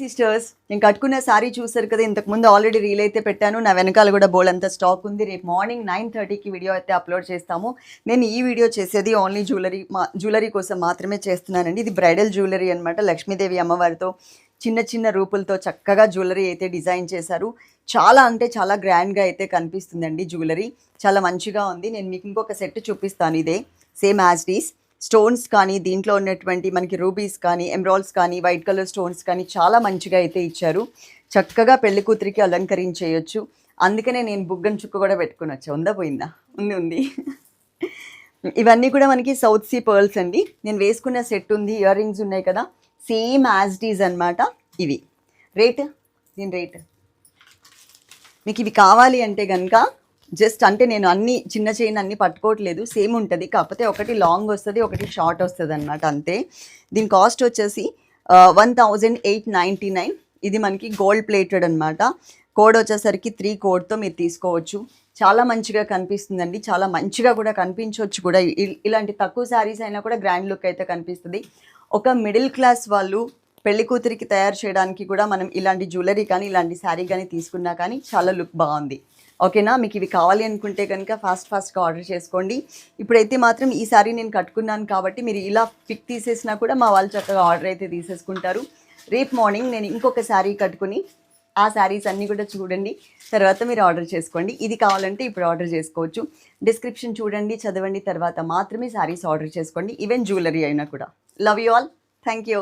Sisters నేను కట్టుకున్న శారీ చూసారు కదా ఇంతకు ముందు ఆల్రెడీ రీల్ అయితే పెట్టాను. నా వెనకాల కూడా బోల్ అంత స్టాక్ ఉంది. రేపు మార్నింగ్ నైన్ థర్టీకి వీడియో అయితే అప్లోడ్ చేస్తాము. నేను ఈ వీడియో చేసేది ఓన్లీ జ్యువెలరీ మా జ్యువెలరీ కోసం మాత్రమే చేస్తున్నానండి. ఇది బ్రైడల్ జ్యువెలరీ అనమాట లక్ష్మీదేవి అమ్మవారితో చిన్న చిన్న రూపులతో చక్కగా జ్యువెలరీ అయితే డిజైన్ చేశారు. చాలా అంటే చాలా గ్రాండ్గా అయితే కనిపిస్తుందండి జ్యువెలరీ చాలా మంచిగా ఉంది. నేను మీకు ఇంకొక సెట్ చూపిస్తాను ఇదే. సేమ్ యాజ్ డీస్ స్టోన్స్ కానీ దీంట్లో ఉన్నటువంటి మనకి రూబీస్ కానీ ఎమ్రాల్స్ కానీ వైట్ కలర్ స్టోన్స్ కానీ చాలా మంచిగా అయితే ఇచ్చారు. చక్కగా పెళ్ళి కూతురికి అలంకరించేయొచ్చు. అందుకనే నేను బుగ్గన చుక్క కూడా పెట్టుకుని వచ్చా. ఉందా పోయిందా? ఉంది ఉంది. ఇవన్నీ కూడా మనకి సౌత్ సీ పర్ల్స్ అండి. నేను వేసుకున్న సెట్ ఉంది ఇయర్ రింగ్స్ ఉన్నాయి కదా. సేమ్ యాజ్ డీజ్ అనమాట ఇవి. రేట్ దీని రేట్ మీకు ఇవి కావాలి అంటే కనుక జస్ట్ అంటే నేను అన్ని చిన్న చైన్ అన్ని పట్టుకోవట్లేదు సేమ్ ఉంటుంది. కాకపోతే ఒకటి లాంగ్ వస్తుంది ఒకటి షార్ట్ వస్తుంది అనమాట అంతే. దీని కాస్ట్ వచ్చేసి one thousand eight ninety nine ఇది మనకి గోల్డ్ ప్లేటెడ్ అనమాట కోడ్ వచ్చేసరికి త్రీ కోడ్తో మీరు తీసుకోవచ్చు. చాలా మంచిగా కనిపిస్తుందండి. చాలా మంచిగా కూడా కనిపించవచ్చు కూడా. ఇలాంటి తక్కువ శారీస్ అయినా కూడా గ్రాండ్ లుక్ అయితే కనిపిస్తుంది. ఒక మిడిల్ క్లాస్ వాళ్ళు పెళ్ళి కూతురికి తయారు చేయడానికి కూడా మనం ఇలాంటి జ్యువెలరీ కానీ ఇలాంటి శారీ కానీ తీసుకున్నా కానీ చాలా లుక్ బాగుంది. ఓకేనా? మీకు ఇవి కావాలి అనుకుంటే కనుక ఫాస్ట్ ఫాస్ట్గా ఆర్డర్ చేసుకోండి. ఇప్పుడైతే మాత్రం ఈ శారీ నేను కట్టుకున్నాను కాబట్టి మీరు ఇలా పిక్ తీసేసినా కూడా మా వాళ్ళు చక్కగా ఆర్డర్ అయితే తీసేసుకుంటారు. రేపు మార్నింగ్ నేను ఇంకొక శారీ కట్టుకుని ఆ శారీస్ అన్నీ కూడా చూడండి. తర్వాత మీరు ఆర్డర్ చేసుకోండి. ఇది కావాలంటే ఇప్పుడు ఆర్డర్ చేసుకోవచ్చు. డిస్క్రిప్షన్ చూడండి చదవండి తర్వాత మాత్రమే శారీస్ ఆర్డర్ చేసుకోండి. ఈవెన్ జ్యువెలరీ అయినా కూడా. Love you all thank you